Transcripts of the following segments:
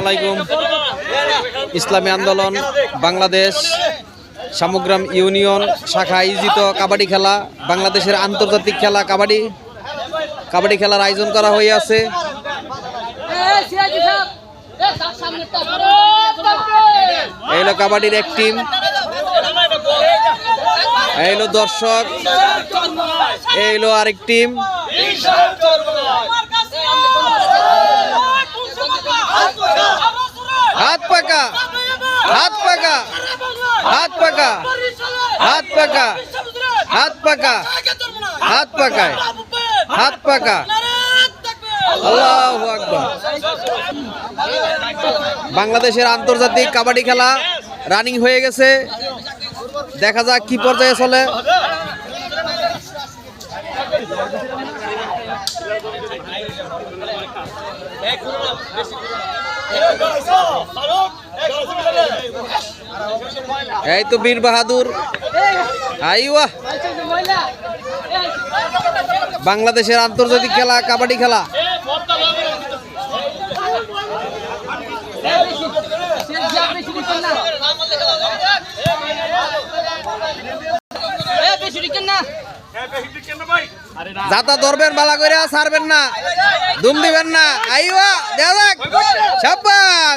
আলাইকুম। ইসলামী আন্দোলন, বাংলাদেশ, সামগ্রাম ইউনিয়ন শাখা আয়োজিত কাবাডি খেলা, বাংলাদেশের আন্তর্জাতিক খেলা কাবাডি। কাবাডি খেলার আয়োজন করা হইয়াছে এই হলো কাবাডির এক টিম। এই দর্শক। এই আরেক টিম হাত পাকা হাত পাকা হাত পাকা। হাত পাকা। হাত পাকা। হাত পাকায় হাত পাকা। বাংলাদেশের আন্তর্জাতিক কাবাডি খেলা রানিং হয়ে গেছে। দেখা যাক কি পর্যায়ে চলে। এই তো বীর বাহাদুর। আইওয়া বাংলাদেশের আন্তর্জাতিক খেলা, কাবাডি খেলা। যাতা ধরবেন, বালা করে ছাড়বেন না। দুম দিবেন না। আইওয়া যাক। সাব্বাস।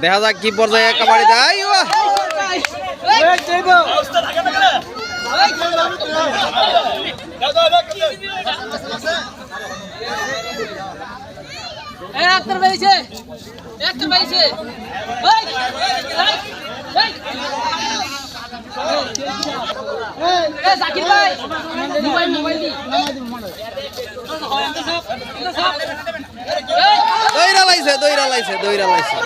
দেখা যাক কি পর্যায়ে কাবাডি দেয়। জাকির ভাই। মোবাইল লাইছে দইরা লাইছে দইরা লাইছে।